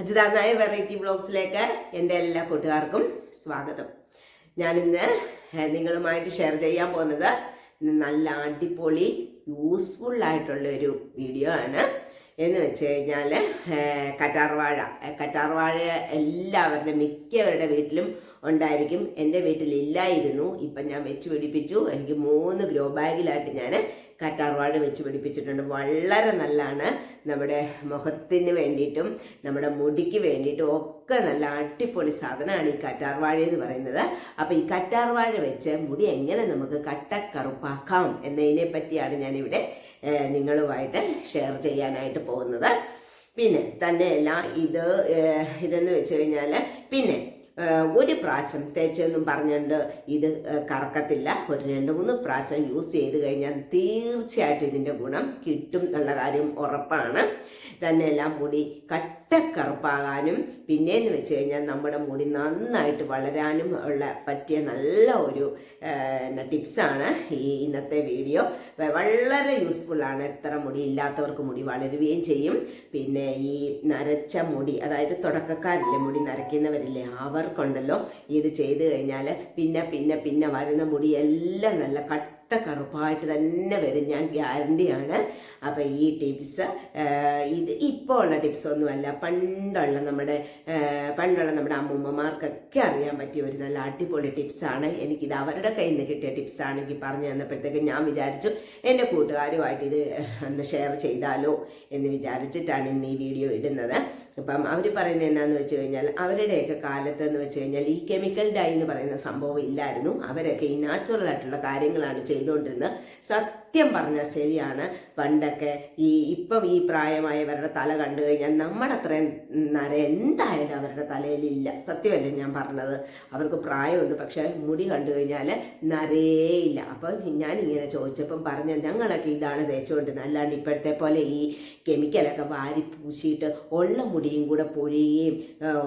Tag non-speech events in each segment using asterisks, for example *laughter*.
Ajitha variety ബ്ലോഗ്സിലേക്ക് എന്റെ എല്ലാ കൂട്ടുകാർക്കും സ്വാഗതം. ഞാനിന്ന് നിങ്ങളുമായിട്ട് ഷെയർ ചെയ്യാൻ പോകുന്നത് നല്ല അടിപൊളി യൂസ്ഫുൾ ആയിട്ടുള്ള ഒരു വീഡിയോ ആണ്. എന്ന് വെച്ച് കഴിഞ്ഞാൽ കറ്റാർവാഴ. കറ്റാർവാഴ എല്ലാവരുടെ മിക്കവരുടെ വീട്ടിലും ഉണ്ടായിരിക്കും. എന്റെ വീട്ടിലില്ലായിരുന്നു. ഇപ്പം ഞാൻ വെച്ച് പിടിപ്പിച്ചു. എനിക്ക് മൂന്ന് ഗ്രോ ബാഗിലായിട്ട് ഞാൻ കറ്റാർവാഴ വെച്ച് പിടിപ്പിച്ചിട്ടുണ്ട്. വളരെ നല്ലതാണ് നമ്മുടെ മുഖത്തിന് വേണ്ടിയിട്ടും നമ്മുടെ മുടിക്ക് വേണ്ടിയിട്ടും ഒക്കെ നല്ല അടിപൊളി സാധനമാണ് ഈ കറ്റാർവാഴ എന്ന് പറയുന്നത്. അപ്പോൾ ഈ കറ്റാർവാഴ വെച്ച് മുടി എങ്ങനെ നമുക്ക് കട്ടക്കറുപ്പാക്കാം എന്നതിനെ പറ്റിയാണ് ഞാനിവിടെ നിങ്ങളുമായിട്ട് ഷെയർ ചെയ്യാനായിട്ട് പോകുന്നത്. പിന്നെ തന്നെയല്ല ഇത് ഇതെന്ന് വെച്ച് കഴിഞ്ഞാൽ പിന്നെ ഒരു പ്രാവശ്യം തേച്ചെന്നും പറഞ്ഞുകൊണ്ട് ഇത് കറക്കത്തില്ല. ഒരു രണ്ട് മൂന്ന് പ്രാവശ്യം യൂസ് ചെയ്ത് കഴിഞ്ഞാൽ തീർച്ചയായിട്ടും ഇതിന്റെ ഗുണം കിട്ടും എന്നുള്ള കാര്യം ഉറപ്പാണ്. തന്നെയല്ല മുടി കട്ടക്കറുപ്പാകാനും പിന്നെയെന്ന് വെച്ച് കഴിഞ്ഞാൽ നമ്മുടെ മുടി നന്നായിട്ട് വളരാനും ഉള്ള പറ്റിയ നല്ല ഒരു ടിപ്സാണ് ഈ ഇന്നത്തെ വീഡിയോ. വളരെ യൂസ്ഫുള്ളാണ് എത്ര മുടി ഇല്ലാത്തവർക്ക് മുടി വളരുകയും ചെയ്യും. പിന്നെ ഈ നരച്ച മുടി അതായത് തുടക്കക്കാരില്ലേ മുടി നരയ്ക്കുന്നവരില്ലേ അവർക്കുണ്ടല്ലോ. ഇത് ചെയ്തു കഴിഞ്ഞാൽ പിന്നെ പിന്നെ പിന്നെ വരുന്ന മുടി എല്ലാം നല്ല കട്ട കറുപ്പായിട്ട് തന്നെ വരും. ഞാൻ ഗ്യാരണ്ടിയാണ്. അപ്പോൾ ഈ ടിപ്സ് ഇത് ഇപ്പോൾ ഉള്ള ടിപ്സ് ഒന്നുമല്ല. പണ്ടുള്ള നമ്മുടെ പണ്ടുള്ള നമ്മുടെ അമ്മൂമ്മമാർക്കൊക്കെ അറിയാൻ പറ്റിയ ഒരു നല്ല അടിപൊളി ടിപ്സാണ് എനിക്കിത് അവരുടെ കയ്യിൽ നിന്ന് കിട്ടിയ ടിപ്സാണ് എനിക്ക് പറഞ്ഞു തന്നപ്പോഴത്തേക്ക് ഞാൻ വിചാരിച്ചു എന്റെ കൂട്ടുകാരുമായിട്ട് ഇത് ഒന്ന് ഷെയർ ചെയ്താലോ എന്ന് വിചാരിച്ചിട്ടാണ് ഇന്ന് ഈ വീഡിയോ ഇടുന്നത്. അപ്പം അവർ പറയുന്നത് എന്നാന്ന് വെച്ച് കഴിഞ്ഞാൽ അവരുടെയൊക്കെ കാലത്ത് എന്ന് വെച്ച് കഴിഞ്ഞാൽ ഈ കെമിക്കൽ ഡൈ എന്ന് പറയുന്ന സംഭവം ഇല്ലായിരുന്നു. അവരൊക്കെ ഈ നാച്ചുറൽ ആയിട്ടുള്ള കാര്യങ്ങളാണ് ചെയ്തുകൊണ്ടിരുന്നത്. സത്യം പറഞ്ഞാൽ ശരിയാണ്. പണ്ടൊക്കെ ഈ ഇപ്പം ഈ പ്രായമായവരുടെ തല കണ്ടു കഴിഞ്ഞാൽ നമ്മുടെ അത്രയും നര എന്തായാലും അവരുടെ തലയിലില്ല. സത്യമല്ലേ ഞാൻ പറഞ്ഞത്? അവർക്ക് പ്രായമുണ്ട് പക്ഷെ മുടി കണ്ടു കഴിഞ്ഞാൽ നരേയില്ല. അപ്പം ഞാൻ ഇങ്ങനെ ചോദിച്ചപ്പം പറഞ്ഞ ഞങ്ങളൊക്കെ ഇതാണ് തേച്ചുകൊണ്ടിരുന്നത്. അല്ലാണ്ട് ഇപ്പോഴത്തെ പോലെ ഈ കെമിക്കലൊക്കെ വാരി പൂശിയിട്ട് ഉള്ള മുടിയും കൂടെ പൊഴിയുകയും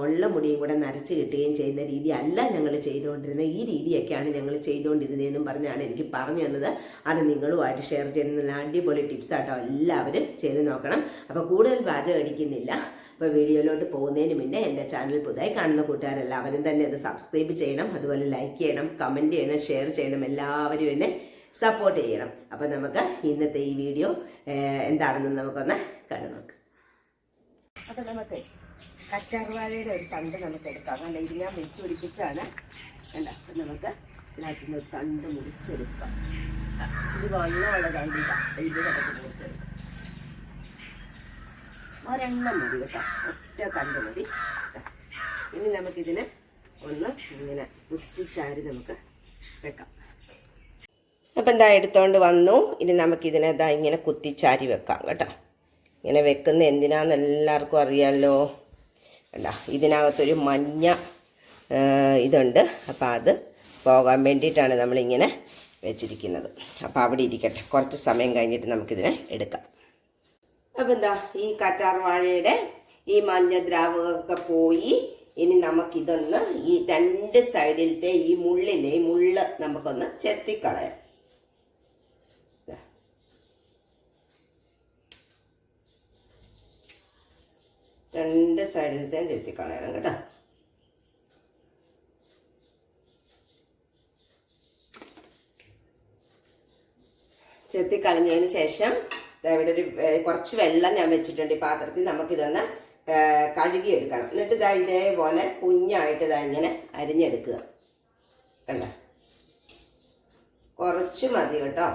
ഉള്ള മുടിയും കൂടെ നരച്ച് കിട്ടുകയും ചെയ്യുന്ന രീതി അല്ല ഞങ്ങൾ ചെയ്തുകൊണ്ടിരുന്നത് ഈ രീതിയൊക്കെയാണ് ഞങ്ങൾ ചെയ്തുകൊണ്ടിരുന്നതെന്നും പറഞ്ഞാണ് എനിക്ക് പറഞ്ഞു തന്നത്. അത് നിങ്ങളുമായിട്ട് ഷെയർ ചെയ്യുന്ന അടിപൊളി ടിപ്സ് ആട്ടോ. എല്ലാവരും ചെയ്ത് നോക്കണം. അപ്പോൾ കൂടുതൽ പാചകം അടിക്കുന്നില്ല. അപ്പോൾ വീഡിയോയിലോട്ട് പോകുന്നതിന് മുന്നേ എന്റെ ചാനൽ പുതുതായി കാണുന്ന കൂട്ടുകാരെല്ലാവരും തന്നെ അത് സബ്സ്ക്രൈബ് ചെയ്യണം. അതുപോലെ ലൈക്ക് ചെയ്യണം കമന്റ് ചെയ്യണം ഷെയർ ചെയ്യണം. എല്ലാവരും എന്നെ സപ്പോർട്ട് ചെയ്യണം. അപ്പോൾ നമുക്ക് ഇന്നത്തെ ഈ വീഡിയോ എന്താണെന്ന് നമുക്കൊന്ന് കണ്ടു നോക്കാം. അപ്പോൾ നമുക്ക് കറ്റാർവാഴയുടെ ഒരു തണ്ട് നമുക്ക് എടുക്കാം. കണ്ട ഇത് ഞാൻ വെച്ച് പിടിപ്പിച്ചാണ് കണ്ട അപ്പം നമുക്ക് എല്ലാത്തിന്റെ ഒരു തണ്ട് മുറിച്ചെടുക്കാം. ഇച്ചിരി വെള്ളമുള്ള തണ്ടില്ല ഇത്. നമുക്ക് മുറിച്ചെടുക്കാം. ഒരെണ്ണം മതി കേട്ടോ. ഒറ്റ തണ്ട് മതി. ഇനി നമുക്കിതിനെ ഒന്ന് ഇങ്ങനെ കുത്തിച്ചാരി നമുക്ക് വെക്കാം. അപ്പം എന്താ എടുത്തോണ്ട് വന്നു. ഇനി നമുക്കിതിനെ ഇതാ ഇങ്ങനെ കുത്തിച്ചാരി വെക്കാം കേട്ടോ. ഇങ്ങനെ വെക്കുന്ന എന്തിനാന്ന് എല്ലാവർക്കും അറിയാമല്ലോ കണ്ട? ഇതിനകത്തൊരു മഞ്ഞ ഇതുണ്ട്. അപ്പം അത് പോകാൻ വേണ്ടിയിട്ടാണ് നമ്മളിങ്ങനെ വെച്ചിരിക്കുന്നത്. അപ്പോൾ അവിടെ ഇരിക്കട്ടെ. കുറച്ച് സമയം കഴിഞ്ഞിട്ട് നമുക്കിതിനെ എടുക്കാം. അപ്പം എന്താ ഈ കറ്റാർ വാഴയുടെ ഈ മഞ്ഞ ദ്രാവകമൊക്കെ പോയി. ഇനി നമുക്കിതൊന്ന് ഈ രണ്ട് സൈഡിലത്തെ ഈ മുള്ളിലെ ഈ മുള്ള് നമുക്കൊന്ന് ചെത്തിക്കളയാം. രണ്ട് സൈഡിലത്തെയും ചെത്തിക്കളയണം കേട്ടോ. ചെത്തി കളഞ്ഞതിന് ശേഷം ഇവിടെ ഒരു കുറച്ച് വെള്ളം ഞാൻ വെച്ചിട്ടുണ്ട് ഈ പാത്രത്തിൽ. നമുക്കിതൊന്ന് കഴുകി എടുക്കണം എന്നിട്ട് ഇതാ ഇതേപോലെ കുഞ്ഞായിട്ട് ഇതാ ഇങ്ങനെ അരിഞ്ഞെടുക്കുക. കണ്ട? കുറച്ച് മതി കേട്ടോ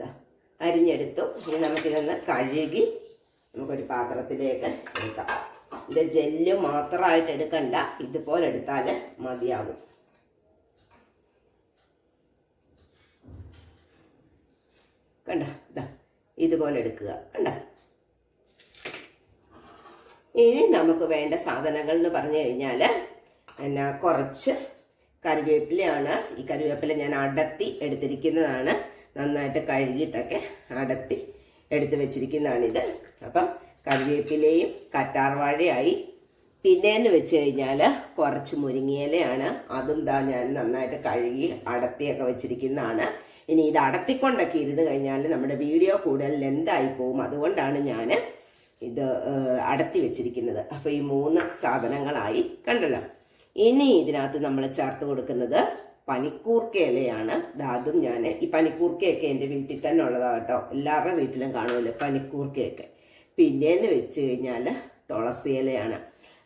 ദാ, അരിഞ്ഞെടുത്തു നമുക്കിതൊന്ന് കഴുകി നമുക്കൊരു പാത്രത്തിലേക്ക് എടുക്കാം. ഇത് ജെല്ല് മാത്രമായിട്ട് എടുക്കണ്ട. ഇതുപോലെ എടുത്താൽ മതിയാകും. കണ്ട ഇതാ ഇതുപോലെ എടുക്കുക. കണ്ട? ഇനി നമുക്ക് വേണ്ട സാധനങ്ങൾ എന്ന് പറഞ്ഞു കഴിഞ്ഞാൽ എന്നാ കുറച്ച് കറിവേപ്പിലയാണ്. ഈ കറിവേപ്പില ഞാൻ അടത്തി എടുത്തിരിക്കുന്നതാണ്. നന്നായിട്ട് കഴുകിയിട്ടൊക്കെ അടത്തി എടുത്ത് വെച്ചിരിക്കുന്നതാണിത്. അപ്പം കറിവേപ്പിലയും കറ്റാർവാഴയായി. പിന്നെയെന്ന് വെച്ച് കഴിഞ്ഞാൽ കുറച്ച് മുരിങ്ങയിലയാണ്. അതും ദാ ഞാൻ നന്നായിട്ട് കഴുകി അടത്തിയൊക്കെ വെച്ചിരിക്കുന്നതാണ്. ഇനി ഇത് അടത്തിക്കൊണ്ടൊക്കെ ഇരുന്ന് കഴിഞ്ഞാൽ നമ്മുടെ വീഡിയോ കൂടുതൽ ലെന്തായി പോകും അതുകൊണ്ടാണ് ഞാൻ ഇത് അടത്തി വെച്ചിരിക്കുന്നത്. അപ്പോൾ ഈ മൂന്ന് സാധനങ്ങളായി കണ്ടല്ലോ. ഇനി ഇതിനകത്ത് നമ്മൾ ചേർത്ത് കൊടുക്കുന്നത് പനിക്കൂർക്ക ഇലയാണ്. ധാതും ഞാൻ ഈ പനിക്കൂർക്കയൊക്കെ എന്റെ വീട്ടിൽ തന്നെ ഉള്ളതാണ് കേട്ടോ. എല്ലാവരുടെ വീട്ടിലും കാണുമല്ലോ പനിക്കൂർക്കയൊക്കെ. പിന്നെയെന്ന് വെച്ച് കഴിഞ്ഞാൽ തുളസി ഇലയാണ്.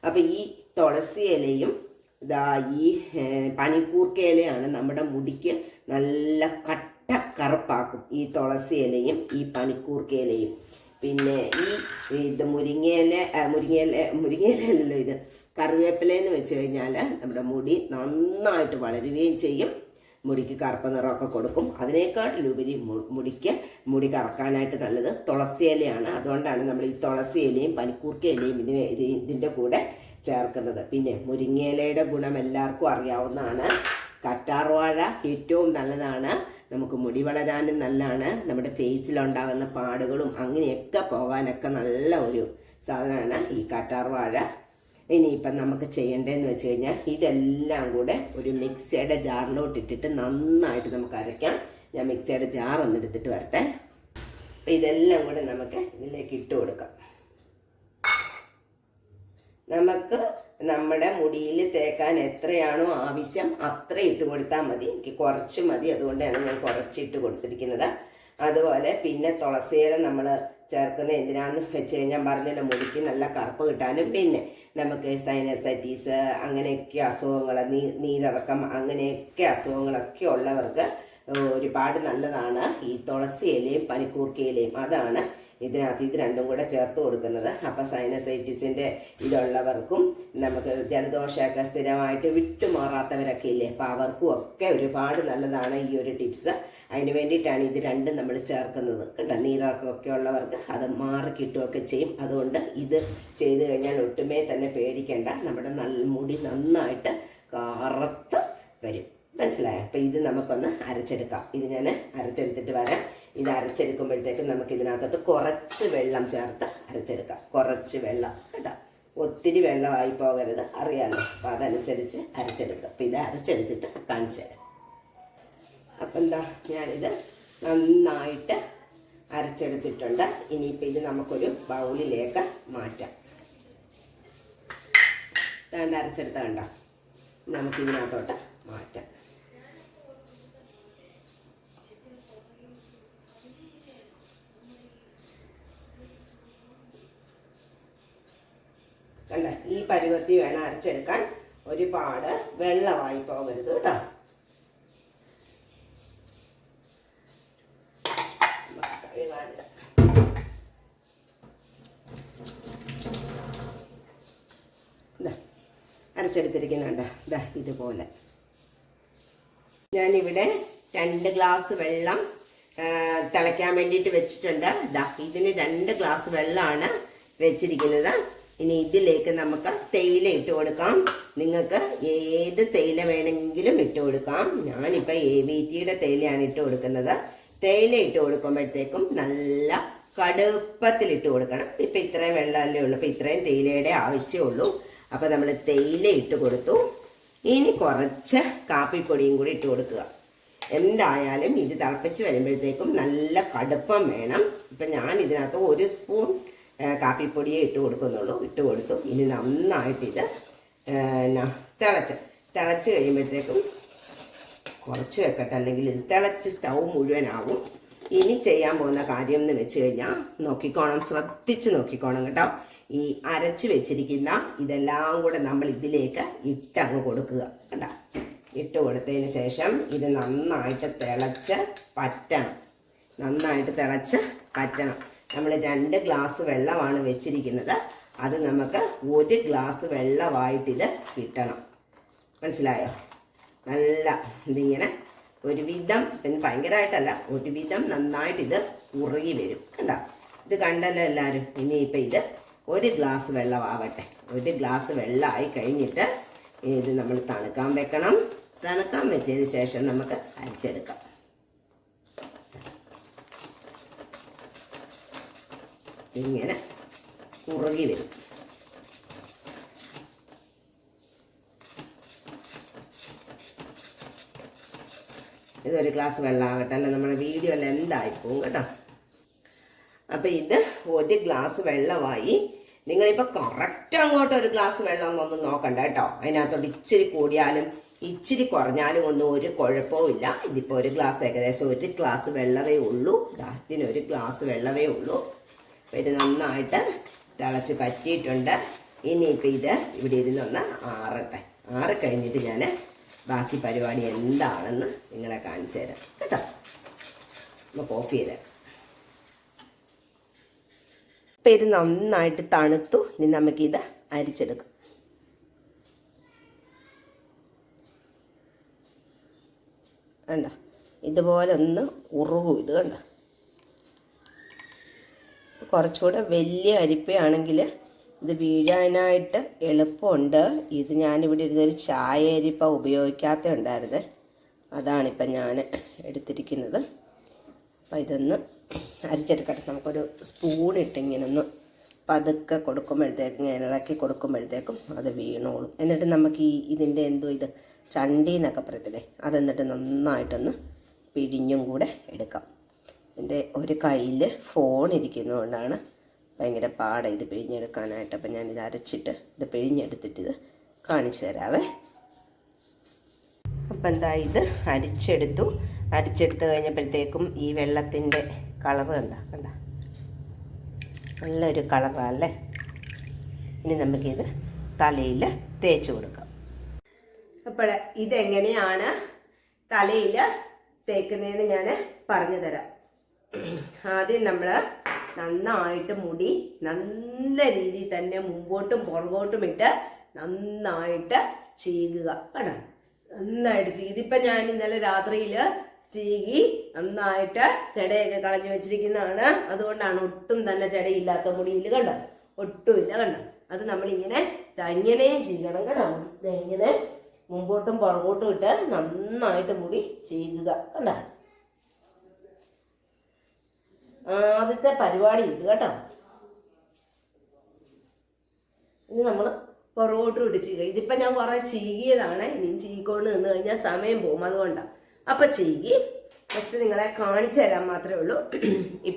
അപ്പം ഈ തുളസി ഇലയും ഇതാ ഈ പനിക്കൂർക്ക ഇലയാണ് നമ്മുടെ മുടിക്ക് നല്ല കട്ട കറുപ്പാക്കും ഈ തുളസി ഇലയും ഈ പനിക്കൂർക്ക ഇലയും. പിന്നെ ഈ ഇത് മുരിങ്ങയില മുരിങ്ങയില മുരിങ്ങയിലല്ലോ ഇത്. കറിവേപ്പില എന്ന് വെച്ച് കഴിഞ്ഞാൽ നമ്മുടെ മുടി നന്നായിട്ട് വളരുകയും ചെയ്യും. മുടിക്ക് കറുപ്പ് നിറമൊക്കെ കൊടുക്കും. അതിനേക്കാട്ടിലുപരി മുടിക്ക് മുടി കറക്കാനായിട്ട് നല്ലത് തുളസി ഇലയാണ്. അതുകൊണ്ടാണ് നമ്മൾ ഈ തുളസി ഇലയും പനിക്കൂർക്ക ഇലയും ഇതിന് ഇതിന്റെ കൂടെ ചേർക്കുന്നത്. പിന്നെ മുരിങ്ങയിലയുടെ ഗുണം എല്ലാവർക്കും അറിയാവുന്നതാണ്. കറ്റാർവാഴ ഏറ്റവും നല്ലതാണ്. നമുക്ക് മുടി വളരാനും നല്ലതാണ് നമ്മുടെ ഫേസിലുണ്ടാകുന്ന പാടുകളും അങ്ങനെയൊക്കെ പോകാനൊക്കെ നല്ല ഒരു സാധനമാണ് ഈ കാട്ടാർവാഴ ഇനിയിപ്പം നമുക്ക് ചെയ്യേണ്ടതെന്ന് വെച്ച് കഴിഞ്ഞാൽ ഇതെല്ലാം കൂടെ ഒരു മിക്സിയുടെ ജാറിലോട്ട് ഇട്ടിട്ട് നന്നായിട്ട് നമുക്ക് അരയ്ക്കാം. ഞാൻ മിക്സിയുടെ ജാർ ഒന്ന് എടുത്തിട്ട് വരട്ടെ. അപ്പം ഇതെല്ലാം കൂടെ നമുക്ക് ഇതിലേക്ക് ഇട്ട് കൊടുക്കാം. നമുക്ക് നമ്മുടെ മുടിയിൽ തേക്കാൻ എത്രയാണോ ആവശ്യം അത്ര ഇട്ട് കൊടുത്താൽ മതി. എനിക്ക് കുറച്ച് മതി. അതുകൊണ്ടാണ് ഞാൻ കുറച്ച് ഇട്ട് കൊടുത്തിരിക്കുന്നത്. അതുപോലെ പിന്നെ തുളസിയില നമ്മൾ ചേർക്കുന്ന എന്തിനാന്ന് വെച്ച് കഴിഞ്ഞാൽ പറഞ്ഞല്ലോ മുടിക്ക് നല്ല കറുപ്പ് കിട്ടാനും പിന്നെ നമുക്ക് സൈനസൈറ്റീസ് അങ്ങനെയൊക്കെ അസുഖങ്ങൾ നീ നീരിറക്കം അങ്ങനെയൊക്കെ അസുഖങ്ങളൊക്കെ ഉള്ളവർക്ക് ഒരുപാട് നല്ലതാണ്. ഈ തുളസി ഇലയും പനിക്കൂർക്കയിലയും അതാണ് ഇതിനകത്ത് ഇത് രണ്ടും കൂടെ ചേർത്ത് കൊടുക്കുന്നത് അപ്പം സൈനസൈറ്റിസിന്റെ ഇതുള്ളവർക്കും നമുക്ക് ജലദോഷമൊക്കെ സ്ഥിരമായിട്ട് വിട്ടുമാറാത്തവരൊക്കെ ഇല്ലേ? അപ്പം അവർക്കും ഒക്കെ ഒരുപാട് നല്ലതാണ് ഈ ഒരു ടിപ്സ് അതിന് വേണ്ടിയിട്ടാണ് ഇത് രണ്ടും നമ്മൾ ചേർക്കുന്നത്. കേട്ടോ നീരിറക്കമൊക്കെ ഉള്ളവർക്ക് അത് മാറി കിട്ടുകയൊക്കെ ചെയ്യും. അതുകൊണ്ട് ഇത് ചെയ്ത് കഴിഞ്ഞാൽ ഒട്ടുമേ തന്നെ പേടിക്കേണ്ട. നമ്മുടെ നല്ല മുടി നന്നായിട്ട് കറുത്ത് വരും. മനസ്സിലായോ? അപ്പം ഇത് നമുക്കൊന്ന് അരച്ചെടുക്കാം. ഇത് ഞാൻ അരച്ചെടുത്തിട്ട് വരാം. ഇത് അരച്ചെടുക്കുമ്പോഴത്തേക്ക് നമുക്ക് ഇതിനകത്തോട്ട് കുറച്ച് വെള്ളം ചേർത്ത് അരച്ചെടുക്കാം. കുറച്ച് വെള്ളം കേട്ടോ. ഒത്തിരി വെള്ളമായി പോകരുത്. അറിയാമല്ലോ അപ്പം അതനുസരിച്ച് അരച്ചെടുക്കുക അപ്പം ഇത് അരച്ചെടുത്തിട്ട് കാണിച്ചു തരാം. അപ്പം എന്താ? ഞാനിത് നന്നായിട്ട് അരച്ചെടുത്തിട്ടുണ്ട്. ഇനിയിപ്പോൾ ഇത് നമുക്കൊരു ബൗളിലേക്ക് മാറ്റാം. വേണ്ട അരച്ചെടുത്ത കണ്ട? നമുക്കിതിനകത്തോട്ട് മാറ്റാം കണ്ട ഈ പരുവത്തി വേണം അരച്ചെടുക്കാൻ ഒരുപാട് വെള്ളമായി പോകരുത് കേട്ടോ. അരച്ചെടുത്തിരിക്കുന്നുണ്ട്. ഇതാ ഇതുപോലെ. ഞാനിവിടെ രണ്ട് ഗ്ലാസ് വെള്ളം തിളയ്ക്കാൻ വേണ്ടിയിട്ട് വെച്ചിട്ടുണ്ട്. ഇതാ ഇതിന് രണ്ട് ഗ്ലാസ് വെള്ളമാണ് വെച്ചിരിക്കുന്നത്. ഇനി ഇതിലേക്ക് നമുക്ക് തേയില ഇട്ട് കൊടുക്കാം. നിങ്ങൾക്ക് ഏത് തേയില വേണമെങ്കിലും ഇട്ട് കൊടുക്കാം. ഞാനിപ്പോൾ എ വി ടിയുടെ തേയിലയാണ് ഇട്ട് കൊടുക്കുന്നത്. തേയില ഇട്ട് കൊടുക്കുമ്പോഴത്തേക്കും നല്ല കടുപ്പത്തിൽ ഇട്ട് കൊടുക്കണം. ഇപ്പം ഇത്രയും വെള്ളമല്ലേ ഉള്ളൂ. അപ്പം ഇത്രയും തേയിലയുടെ ആവശ്യമുള്ളൂ. അപ്പം നമ്മൾ തേയില ഇട്ട് കൊടുത്തു. ഇനി കുറച്ച് കാപ്പിപ്പൊടിയും കൂടി ഇട്ട് കൊടുക്കുക. എന്തായാലും ഇത് തിളപ്പിച്ച് വരുമ്പോഴത്തേക്കും നല്ല കടുപ്പം വേണം. ഇപ്പം ഞാൻ ഇതിനകത്ത് ഒരു സ്പൂൺ കാപ്പിപ്പൊടിയേ ഇട്ട് കൊടുക്കുന്നുള്ളൂ. ഇട്ട് കൊടുത്തു. ഇനി നന്നായിട്ട് ഇത് ആ, ന- തിളച്ച്. തിളച്ച് കഴിയുമ്പോഴത്തേക്കും കുറച്ച് വെക്കട്ടെ. അല്ലെങ്കിൽ ഇത് തിളച്ച് സ്റ്റൗ മുഴുവനാവും. ഇനി ചെയ്യാൻ പോകുന്ന കാര്യം എന്ന് വെച്ച് കഴിഞ്ഞാൽ നോക്കിക്കോണം. ശ്രദ്ധിച്ച് നോക്കിക്കോണം കേട്ടോ. ഈ അരച്ച് വെച്ചിരിക്കുന്ന ഇതെല്ലാം കൂടെ നമ്മൾ ഇതിലേക്ക് ഇട്ടങ്ങ് കൊടുക്കുക കേട്ടോ. ഇട്ട് കൊടുത്തതിന് ശേഷം ഇത് നന്നായിട്ട് തിളച്ച് പറ്റണം. നന്നായിട്ട് തിളച്ച് പറ്റണം. നമ്മൾ രണ്ട് ഗ്ലാസ് വെള്ളമാണ് വെച്ചിരിക്കുന്നത്. അത് നമുക്ക് ഒരു ഗ്ലാസ് വെള്ളമായിട്ടിത് കിട്ടണം. മനസ്സിലായോ? നല്ല ഇതിങ്ങനെ ഒരുവിധം പിന്നെ ഭയങ്കരമായിട്ടല്ല ഒരുവിധം നന്നായിട്ട് ഇത് കുറുകി വരും. കണ്ട? ഇത് കണ്ടല്ലോ എല്ലാവരും ഇനിയിപ്പോൾ ഇത് ഒരു ഗ്ലാസ് വെള്ളമാവട്ടെ. ഒരു ഗ്ലാസ് വെള്ളമായി കഴിഞ്ഞിട്ട് ഇത് നമ്മൾ തണുക്കാൻ വെക്കണം. തണുക്കാൻ വെച്ചതിന് ശേഷം നമുക്ക് അരച്ചെടുക്കാം. ഇങ്ങനെ കുറുകി വരും. ഇതൊരു ഗ്ലാസ് വെള്ളമാകട്ടെ അല്ല നമ്മുടെ വീഡിയോ എല്ലാം എന്തായിപ്പോവും കേട്ടോ. അപ്പം ഇത് ഒരു ഗ്ലാസ് വെള്ളമായി നിങ്ങളിപ്പോൾ കറക്റ്റ് അങ്ങോട്ട് ഒരു ഗ്ലാസ് വെള്ളം ഒന്നും നോക്കണ്ട കേട്ടോ. അതിനകത്തോട്ട് ഇച്ചിരി കൂടിയാലും ഇച്ചിരി കുറഞ്ഞാലും ഒന്നും ഒരു കുഴപ്പവും ഇല്ല. ഇതിപ്പോൾ ഒരു ഗ്ലാസ് ഏകദേശം ഒരു ഗ്ലാസ് വെള്ളമേ ഉള്ളൂ. ദാ ഒരു ഗ്ലാസ് വെള്ളമേ ഉള്ളൂ. ഇത് നന്നായിട്ട് തിളച്ച് പറ്റിയിട്ടുണ്ട്. ഇനിയിപ്പോൾ ഇത് ഇവിടെ ഇരുന്നൊന്ന് ആറട്ടെ. ആറ് കഴിഞ്ഞിട്ട് ഞാൻ ബാക്കി പരിപാടി എന്താണെന്ന് നിങ്ങളെ കാണിച്ചു തരാം. കേട്ടോ? നമുക്ക് ഓഫ് ചെയ്തേക്കാം അപ്പം ഇത് നന്നായിട്ട് തണുത്തു. ഇനി നമുക്കിത് അരിച്ചെടുക്കാം. കണ്ട? ഇതുപോലെ ഒന്ന് ഉറുകും ഇത് കണ്ട? കുറച്ചുകൂടെ വലിയ അരിപ്പയാണെങ്കിൽ ഇത് വീഴാനായിട്ട് എളുപ്പമുണ്ട്. ഇത് ഞാനിവിടെ ഇരുന്നൊരു ചായ അരിപ്പ ഉപയോഗിക്കാത്ത ഉണ്ടായിരുന്നേ. അതാണിപ്പം ഞാൻ എടുത്തിരിക്കുന്നത്. അപ്പം ഇതൊന്ന് അരിച്ചെടുക്കട്ടെ. നമുക്കൊരു സ്പൂൺ ഇട്ട് ഇങ്ങനെ ഒന്ന് പതുക്കെ കൊടുക്കുമ്പോഴത്തേക്കും ഇളക്കി കൊടുക്കുമ്പോഴത്തേക്കും അത് വീണോളും. എന്നിട്ട് നമുക്ക് ഈ ഇതിന്റെ എന്തോ ഇത് ചണ്ടി എന്നൊക്കെ പറയത്തില്ലേ? അതെന്നിട്ട് നന്നായിട്ടൊന്ന് പിഴിഞ്ഞും കൂടെ എടുക്കാം. എന്റെ ഒരു കയ്യിൽ ഫോൺ ഇരിക്കുന്നതുകൊണ്ടാണ് ഭയങ്കര പാട ഇത് പിഴിഞ്ഞെടുക്കാനായിട്ട്. അപ്പം ഞാനിത് അരച്ചിട്ട് ഇത് പിഴിഞ്ഞെടുത്തിട്ട് ഇത് കാണിച്ചു തരാവേ. അപ്പം എന്താ ഇത്? അരിച്ചെടുത്തു. അരിച്ചെടുത്ത് കഴിഞ്ഞപ്പോഴത്തേക്കും ഈ വെള്ളത്തിന്റെ കളറ് കണ്ട കണ്ട? നല്ലൊരു കളറാല്ലേ ഇനി നമുക്കിത് തലയിൽ തേച്ച് കൊടുക്കാം. അപ്പോൾ ഇതെങ്ങനെയാണ് തലയിൽ തേക്കുന്നതെന്ന് ഞാൻ പറഞ്ഞു തരാം. ആദ്യം നമ്മൾ നന്നായിട്ട് മുടി നല്ല രീതിയിൽ തന്നെ മുമ്പോട്ടും പുറകോട്ടും ഇട്ട് നന്നായിട്ട് ചീകുക കേട്ടോ? നന്നായിട്ട് ചീകി ഇതിപ്പം ഞാൻ ഇന്നലെ രാത്രിയിൽ ചീകി നന്നായിട്ട് ചെടയൊക്കെ കളഞ്ഞു വെച്ചിരിക്കുന്നതാണ്. അതുകൊണ്ടാണ് ഒട്ടും തന്നെ ചെടയില്ലാത്ത മുടിയിൽ കണ്ടോ? ഒട്ടുമില്ല കണ്ടോ? അത് നമ്മളിങ്ങനെ ഇങ്ങനെയും ചെയ്യണം കേട്ടോ? ഇങ്ങനെ മുമ്പോട്ടും പുറകോട്ടും ഇട്ട് നന്നായിട്ട് മുടി ചെയ്യുക കണ്ടോ? ആദ്യത്തെ പരിപാടി ഇത് കേട്ടോ. ഇനി നമ്മൾ പുറകോട്ട് ചെയ്യുക ഇതിപ്പോൾ ഞാൻ കുറേ ചീകിയതാണ്. ഇനിയും ചീകൊണ്ട് നിന്ന് കഴിഞ്ഞാൽ സമയം പോകും. അതുകൊണ്ടാണ് അപ്പോൾ ചീകി ജസ്റ്റ് നിങ്ങളെ കാണിച്ചു തരാൻ മാത്രമേ ഉള്ളൂ.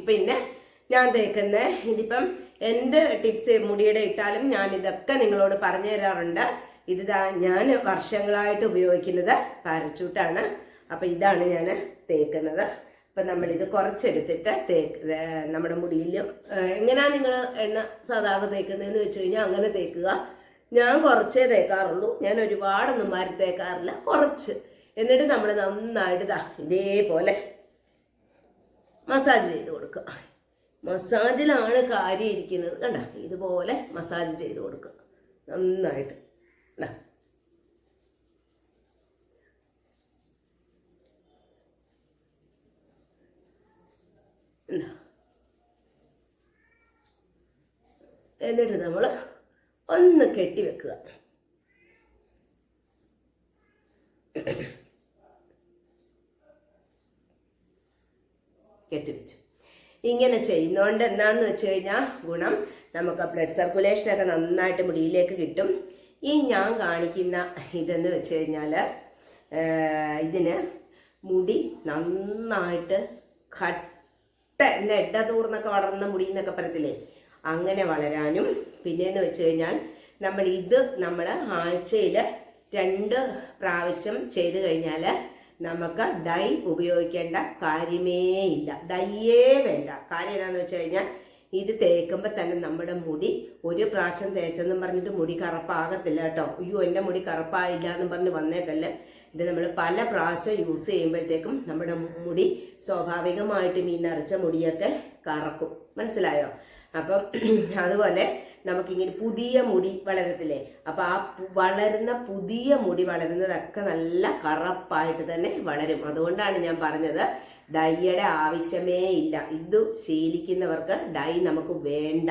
പിന്നെ ഞാൻ തേക്കുന്ന ഇതിപ്പം എന്ത് ടിപ്സ് മുടിയുടെ ഇട്ടാലും ഞാൻ ഇതൊക്കെ നിങ്ങളോട് പറഞ്ഞു തരാറുണ്ട്. ഇത് ഞാൻ വർഷങ്ങളായിട്ട് ഉപയോഗിക്കുന്നത് പാരച്ചൂട്ടാണ് അപ്പം ഇതാണ് ഞാൻ തേക്കുന്നത്. അപ്പം നമ്മളിത് കുറച്ചെടുത്തിട്ട് തേക്ക് നമ്മുടെ മുടിയിൽ എങ്ങനെയാണ് നിങ്ങൾ എണ്ണ സാധാരണ തേക്കുന്നതെന്ന് വെച്ച് കഴിഞ്ഞാൽ അങ്ങനെ തേക്കുക. ഞാൻ കുറച്ചേ തേക്കാറുള്ളൂ. ഞാൻ ഒരുപാടൊന്നും മാറി തേക്കാറില്ല. കുറച്ച്. എന്നിട്ട് നമ്മൾ നന്നായിട്ട് ഇതാ ഇതേപോലെ മസാജ് ചെയ്ത് കൊടുക്കുക. മസാജിലാണ് കാര്യം ഇരിക്കുന്നത് കണ്ട? ഇതുപോലെ മസാജ് ചെയ്ത് കൊടുക്കുക. നന്നായിട്ട്. കണ്ട എന്നിട്ട് നമ്മൾ ഒന്ന് കെട്ടി വെക്കുക. കെട്ടിവെച്ചു ഇങ്ങനെ ചെയ്യുന്നതുകൊണ്ട് എന്താന്ന് വെച്ച് കഴിഞ്ഞാൽ ഗുണം നമുക്ക് ബ്ലഡ് സർക്കുലേഷനൊക്കെ നന്നായിട്ട് മുടിയിലേക്ക് കിട്ടും. ഈ ഞാൻ കാണിക്കുന്ന ഇതെന്ന് വെച്ച് കഴിഞ്ഞാൽ ഇതിന് മുടി നന്നായിട്ട് കട്ട നെഡ തൂർന്നൊക്കെ വളർന്ന മുടി എന്നൊക്കെ പറയത്തില്ലേ? അങ്ങനെ വളരാനും. പിന്നെയെന്ന് വെച്ച് കഴിഞ്ഞാൽ നമ്മൾ ഇത് നമ്മൾ ആഴ്ചയിൽ രണ്ട് പ്രാവശ്യം ചെയ്തു കഴിഞ്ഞാൽ നമുക്ക് ഡൈ ഉപയോഗിക്കേണ്ട കാര്യമേ ഇല്ല. ഡൈയേ വേണ്ട. കാര്യം എന്താണെന്ന് വെച്ച് കഴിഞ്ഞാൽ ഇത് തേക്കുമ്പോൾ തന്നെ നമ്മുടെ മുടി ഒരു പ്രാവശ്യം തേച്ചെന്നും പറഞ്ഞിട്ട് മുടി കറുപ്പാകത്തില്ല കേട്ടോ. അയ്യോ എന്റെ മുടി കറുപ്പായില്ല എന്ന് പറഞ്ഞ് വന്നേക്കല്ല. ഇത് നമ്മൾ പല പ്രാവശ്യം യൂസ് ചെയ്യുമ്പോഴത്തേക്കും നമ്മുടെ മുടി സ്വാഭാവികമായിട്ടും ഈ നിറച്ച മുടിയൊക്കെ കറക്കും. മനസ്സിലായോ? അപ്പം *clears throat* അതുപോലെ നമുക്കിങ്ങനെ പുതിയ മുടി വളരത്തില്ലേ? അപ്പോൾ ആ വളരുന്ന പുതിയ മുടി വളരുന്നതൊക്കെ നല്ല കറപ്പായിട്ട് തന്നെ വളരും. അതുകൊണ്ടാണ് ഞാൻ പറഞ്ഞത് ഡൈയുടെ ആവശ്യമേ ഇല്ല. ഇത് ശീലിക്കുന്നവർക്ക് ഡൈ നമുക്ക് വേണ്ട.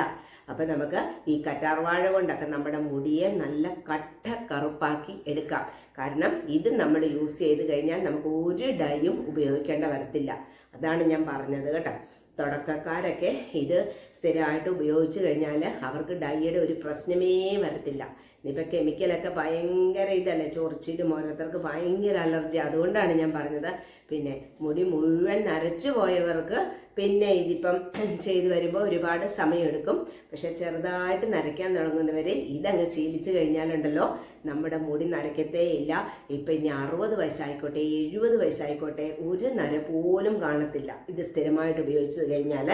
അപ്പം നമുക്ക് ഈ കറ്റാർവാഴ കൊണ്ടൊക്കെ നമ്മുടെ മുടിയെ നല്ല കട്ട കറുപ്പാക്കി എടുക്കാം. കാരണം ഇത് നമ്മൾ യൂസ് ചെയ്ത് കഴിഞ്ഞാൽ നമുക്ക് ഒരു ഡൈയും ഉപയോഗിക്കേണ്ട വരത്തില്ല. അതാണ് ഞാൻ പറഞ്ഞത് കേട്ടോ. തുടക്കക്കാരൊക്കെ ഇത് സ്ഥിരമായിട്ട് ഉപയോഗിച്ച് കഴിഞ്ഞാൽ അവർക്ക് ഡൈയുടെ ഒരു പ്രശ്നമേ വരത്തില്ല. ഇനിയിപ്പോൾ കെമിക്കലൊക്കെ ഭയങ്കര ഇതല്ലേ? ചൊറിച്ചിലും ഓരോരുത്തർക്ക് ഭയങ്കര അലർജി അതുകൊണ്ടാണ് ഞാൻ പറഞ്ഞത്. പിന്നെ മുടി മുഴുവൻ നരച്ചു പോയവർക്ക് പിന്നെ ഇതിപ്പം *clears throat* ചെയ്തു വരുമ്പോൾ ഒരുപാട് സമയമെടുക്കും. പക്ഷെ ചെറുതായിട്ട് നരയ്ക്കാൻ തുടങ്ങുന്നവരെ ഇതങ്ങ് ശീലിച്ചു കഴിഞ്ഞാലുണ്ടല്ലോ നമ്മുടെ മുടി നരയ്ക്കത്തേ ഇല്ല. ഇപ്പം ഇനി അറുപത് വയസ്സായിക്കോട്ടെ എഴുപത് വയസ്സായിക്കോട്ടെ ഒരു നര പോലും കാണത്തില്ല. ഇത് സ്ഥിരമായിട്ട് ഉപയോഗിച്ചു കഴിഞ്ഞാൽ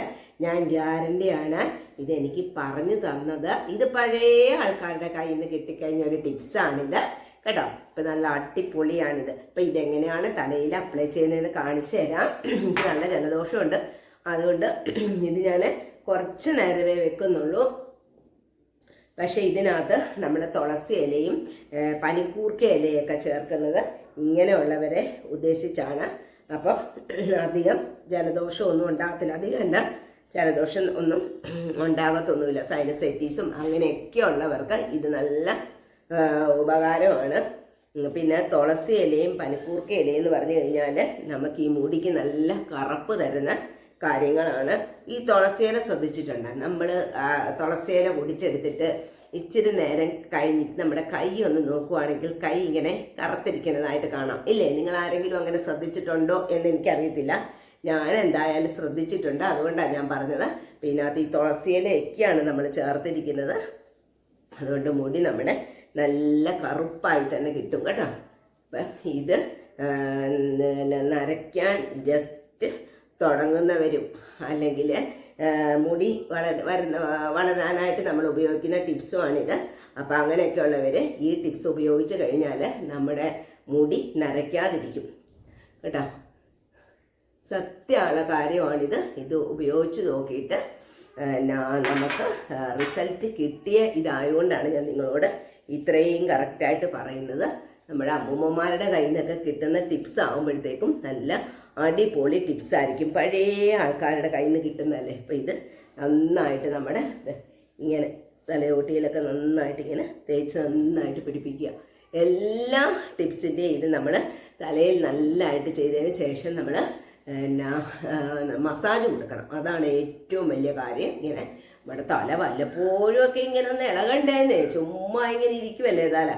ഞാൻ ഗ്യാരണ്ടിയാണ് ഇതെനിക്ക് പറഞ്ഞു തന്നത്. ഇത് പഴയ ആൾക്കാരുടെ കയ്യിൽ നിന്ന് കിട്ടിക്കഴിഞ്ഞ ഒരു ടിപ്സാണിത് കേട്ടോ? ഇപ്പം നല്ല അടിപൊളിയാണിത്. അപ്പം ഇതെങ്ങനെയാണ് തലയിൽ അപ്ലൈ ചെയ്യുന്നതെന്ന് കാണിച്ചു തരാം. എനിക്ക് നല്ല ജലദോഷമുണ്ട്. അതുകൊണ്ട് ഇത് ഞാൻ കുറച്ച് നേരമേ വെക്കുന്നുള്ളൂ. പക്ഷേ ഇതിനകത്ത് നമ്മൾ തുളസി ഇലയും പനിക്കൂർക്ക ഇലയൊക്കെ ചേർക്കുന്നത് ഇങ്ങനെയുള്ളവരെ ഉദ്ദേശിച്ചാണ്. അപ്പം അധികം ജലദോഷമൊന്നും ഉണ്ടാകത്തില്ല. അധികം അല്ല. ജലദോഷം ഒന്നും ഉണ്ടാകത്തൊന്നുമില്ല. സൈനസൈറ്റീസും അങ്ങനെയൊക്കെ ഉള്ളവർക്ക് ഇത് നല്ല ഉപകാരമാണ്. പിന്നെ തുളസി ഇലയും പനിക്കൂർക്ക ഇലയും എന്ന് പറഞ്ഞു കഴിഞ്ഞാൽ നമുക്ക് ഈ മുടിക്ക് നല്ല കറുപ്പ് തരുന്ന കാര്യങ്ങളാണ്. ഈ തുളസിയില ശ്രദ്ധിച്ചിട്ടുണ്ട്? നമ്മൾ തുളസിയില കുടിച്ചെടുത്തിട്ട് ഇച്ചിരി നേരം കഴിഞ്ഞിട്ട് നമ്മുടെ കൈ ഒന്ന് നോക്കുവാണെങ്കിൽ കൈ ഇങ്ങനെ കറുത്തിരിക്കുന്നതായിട്ട് കാണാം. ഇല്ലേ? നിങ്ങൾ ആരെങ്കിലും അങ്ങനെ ശ്രദ്ധിച്ചിട്ടുണ്ടോ എന്ന് എനിക്കറിയത്തില്ല. ഞാൻ എന്തായാലും ശ്രദ്ധിച്ചിട്ടുണ്ട്. അതുകൊണ്ടാണ് ഞാൻ പറഞ്ഞത്. പിന്നെ അത് ഈ തുളസിയിലയൊക്കെയാണ് നമ്മൾ ചേർത്തിരിക്കുന്നത്. അതുകൊണ്ട് മുടി നമ്മുടെ നല്ല കറുപ്പായി തന്നെ കിട്ടും കേട്ടോ. അപ്പം ഇത് നരയ്ക്കാൻ ജസ്റ്റ് തുടങ്ങുന്നവരും അല്ലെങ്കിൽ മുടി വള വരുന്ന വളരാനായിട്ട് നമ്മൾ ഉപയോഗിക്കുന്ന ടിപ്സുമാണിത് അപ്പം അങ്ങനെയൊക്കെയുള്ളവർ ഈ ടിപ്സ് ഉപയോഗിച്ച് കഴിഞ്ഞാൽ നമ്മുടെ മുടി നരയ്ക്കാതിരിക്കും. കേട്ടോ. സത്യമുള്ള കാര്യമാണിത്. ഇത് ഉപയോഗിച്ച് നോക്കിയിട്ട് നമുക്ക് റിസൾട്ട് കിട്ടിയ ഇതായതുകൊണ്ടാണ് ഞാൻ നിങ്ങളോട് ഇത്രയും കറക്റ്റായിട്ട് പറയുന്നത്. നമ്മുടെ അമ്മൂമ്മമാരുടെ കയ്യിൽ നിന്നൊക്കെ കിട്ടുന്ന ടിപ്സ് ആകുമ്പോഴത്തേക്കും നല്ല അടിപൊളി ടിപ്സ് ആയിരിക്കും. പഴയ ആൾക്കാരുടെ കയ്യിൽ നിന്ന് കിട്ടുന്നതല്ലേ? അപ്പം ഇത് നന്നായിട്ട് നമ്മുടെ ഇങ്ങനെ തലയോട്ടിയിലൊക്കെ നന്നായിട്ട് ഇങ്ങനെ തേച്ച് നന്നായിട്ട് പിടിപ്പിക്കുക. എല്ലാ ടിപ്സിന്റെയും ഇത് നമ്മൾ തലയിൽ നല്ലതായിട്ട് ചെയ്തതിന് ശേഷം നമ്മൾ എന്നാ മസാജ് കൊടുക്കണം. അതാണ് ഏറ്റവും വലിയ കാര്യം. ഇങ്ങനെ നമ്മുടെ തല വല്ലപ്പോഴും ഒക്കെ ഇങ്ങനെ ഒന്ന് ഇളകണ്ടേന്നേ. ചുമ്മാ ഇങ്ങനെ ഇരിക്കുമല്ലേ തല.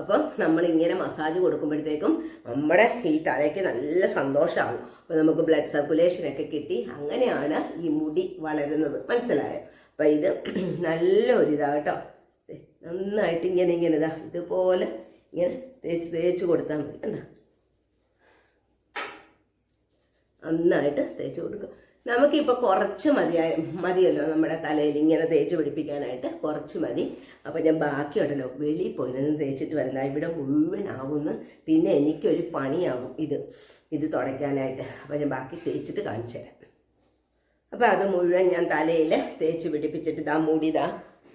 അപ്പം നമ്മൾ ഇങ്ങനെ മസാജ് കൊടുക്കുമ്പോഴത്തേക്കും നമ്മുടെ ഈ തലയ്ക്ക് നല്ല സന്തോഷമാകും അപ്പോൾ നമുക്ക് ബ്ലഡ് സർക്കുലേഷനൊക്കെ കിട്ടി. അങ്ങനെയാണ് ഈ മുടി വളരുന്നത്. മനസ്സിലായോ? അപ്പം ഇത് *clears throat* നല്ലൊരു ഇതാ കേട്ടോ നന്നായിട്ട് ഇങ്ങനെ ഇങ്ങനെ ഇതാ. ഇതുപോലെ ഇങ്ങനെ തേച്ച് തേച്ച് കൊടുത്താൽ മതി. കണ്ടോ? നന്നായിട്ട് തേച്ച് കൊടുക്കുക. നമുക്കിപ്പോൾ കുറച്ച് മതിയായ മതിയല്ലോ നമ്മുടെ തലയിൽ ഇങ്ങനെ തേച്ച് പിടിപ്പിക്കാനായിട്ട്? കുറച്ച് മതി. അപ്പോൾ ഞാൻ ബാക്കിയുണ്ടല്ലോ വെളിയിൽ പോയി നിന്ന് തേച്ചിട്ട് വരുന്ന ഇവിടെ മുഴുവനാകുന്നു പിന്നെ എനിക്കൊരു പണിയാകും ഇത് ഇത് തുടയ്ക്കാനായിട്ട്. അപ്പോൾ ഞാൻ ബാക്കി തേച്ചിട്ട് കാണിച്ചു തരാം. അപ്പോൾ അത് മുഴുവൻ ഞാൻ തലയിൽ തേച്ച് പിടിപ്പിച്ചിട്ട് ഇതാ മൂടിതാ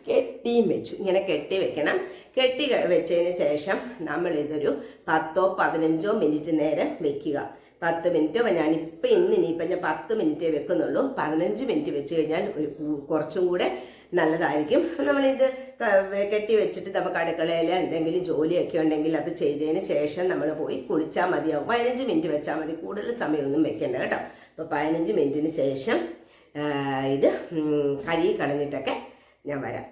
കെട്ടിയും വെച്ചു. ഇങ്ങനെ കെട്ടി വെക്കണം. കെട്ടി വെച്ചതിന് ശേഷം നമ്മൾ ഇതൊരു പത്തോ പതിനഞ്ചോ മിനിറ്റ് നേരം വെക്കുക. പത്ത് ഞാൻ ഞാനിപ്പോൾ ഇന്ന് ഇനിയിപ്പം ഞാൻ പത്ത് മിനിറ്റ് വെക്കുന്നുള്ളൂ. പതിനഞ്ച് മിനിറ്റ് വെച്ച് കഴിഞ്ഞാൽ ഒരു കുറച്ചും കൂടെ നല്ലതായിരിക്കും. നമ്മളിത് കെട്ടി വെച്ചിട്ട് നമുക്ക് അടുക്കളയിൽ എന്തെങ്കിലും ജോലിയൊക്കെ ഉണ്ടെങ്കിൽ അത് ചെയ്തതിന് ശേഷം നമ്മൾ പോയി കുളിച്ചാൽ മതിയാവും പതിനഞ്ച് മിനിറ്റ് വെച്ചാൽ മതി. കൂടുതൽ സമയമൊന്നും വെക്കേണ്ട കേട്ടോ. അപ്പോൾ പതിനഞ്ച് മിനിറ്റിന് ശേഷം ഇത് കഴുകി കളഞ്ഞിട്ടൊക്കെ ഞാൻ വരാം.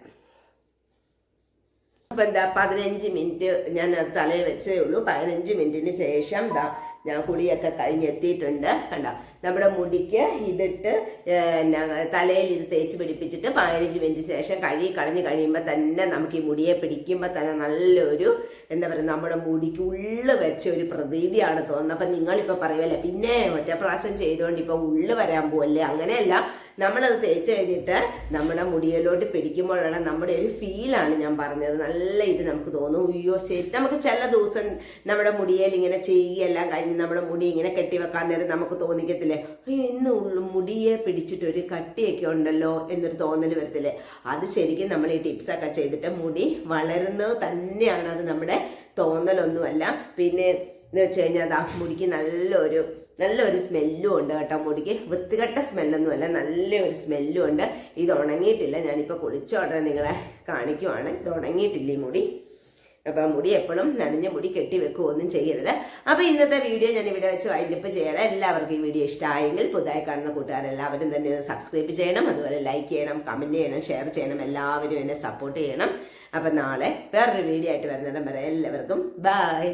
അപ്പം എന്താ പതിനഞ്ച് മിനിറ്റ് ഞാൻ അത് തലയിൽ വെച്ചേ ഉള്ളൂ. പതിനഞ്ച് മിനിറ്റിന് ശേഷം ദാ ഞാൻ കുളിയൊക്കെ കഴിഞ്ഞെത്തിയിട്ടുണ്ട് കണ്ട? നമ്മുടെ മുടിക്ക് ഇതിട്ട് തലയിൽ ഇത് തേച്ച് പിടിപ്പിച്ചിട്ട് പതിനഞ്ച് മിനിറ്റ് ശേഷം കഴുകി കളഞ്ഞ് കഴിയുമ്പോൾ തന്നെ നമുക്ക് ഈ മുടിയെ പിടിക്കുമ്പോൾ തന്നെ നല്ലൊരു എന്താ പറയുക നമ്മുടെ മുടിക്ക് ഉള്ളു വെച്ച ഒരു പ്രതീതിയാണ് തോന്നുന്നത്. അപ്പം നിങ്ങളിപ്പോൾ പറയുമല്ലേ പിന്നെ ഒറ്റ പ്രാവശ്യം ചെയ്തുകൊണ്ട് ഇപ്പോൾ ഉള്ളു വരാൻ പോവല്ലേ? അങ്ങനെയല്ല. നമ്മളത് തേച്ച് കഴിഞ്ഞിട്ട് നമ്മുടെ മുടിയിലോട്ട് പിടിക്കുമ്പോഴുള്ള നമ്മുടെ ഒരു ഫീലാണ് ഞാൻ പറഞ്ഞത്. നല്ല ഇത് നമുക്ക് തോന്നും. അയ്യോ ശരി. നമുക്ക് ചില ദിവസം നമ്മുടെ മുടിയിൽ ഇങ്ങനെ ചെയ്യുകയെല്ലാം കഴിഞ്ഞ് നമ്മുടെ മുടി ഇങ്ങനെ കെട്ടി വെക്കാൻ നേരം നമുക്ക് തോന്നിക്കത്തില്ലേ? അയ്യോ ഇന്ന് മുടിയെ പിടിച്ചിട്ട് ഒരു കട്ടിയൊക്കെ ഉണ്ടല്ലോ എന്നൊരു തോന്നൽ വരത്തില്ലേ? അത് ശരിക്കും നമ്മൾ ഈ ടിപ്സൊക്കെ ചെയ്തിട്ട് മുടി വളരുന്നത് തന്നെയാണ് അത് നമ്മുടെ തോന്നലൊന്നുമല്ല. പിന്നെ എന്ന് വെച്ച് കഴിഞ്ഞാൽ അത് ആ മുടിക്ക് നല്ലൊരു നല്ലൊരു സ്മെല്ലും ഉണ്ട് കേട്ടോ മുടിക്ക്. വൃത്തികെട്ട സ്മെല്ലൊന്നുമല്ല നല്ലൊരു സ്മെല്ലും ഉണ്ട്. ഇത് ഉണങ്ങിയിട്ടില്ല. ഞാനിപ്പോൾ കുളിച്ച ഉടനെ നിങ്ങളെ കാണിക്കുവാണ്. ഇത് ഉണങ്ങിയിട്ടില്ല ഈ മുടി? അപ്പം മുടി എപ്പോഴും നനഞ്ഞ മുടി കെട്ടി വെക്കുക ഒന്നും ചെയ്യരുത്. അപ്പോൾ ഇന്നത്തെ വീഡിയോ ഞാൻ ഇവിടെ വെച്ച് വൈൻഡപ്പ് ചെയ്യണം. എല്ലാവർക്കും ഈ വീഡിയോ ഇഷ്ടമായെങ്കിൽ പുതുതായി കാണുന്ന കൂട്ടുകാരെല്ലാവരും തന്നെ സബ്സ്ക്രൈബ് ചെയ്യണം. അതുപോലെ ലൈക്ക് ചെയ്യണം കമന്റ് ചെയ്യണം ഷെയർ ചെയ്യണം. എല്ലാവരും എന്നെ സപ്പോർട്ട് ചെയ്യണം. അപ്പം നാളെ വേറൊരു വീഡിയോ ആയിട്ട് വരുന്നിടം വരെ എല്ലാവർക്കും ബൈ.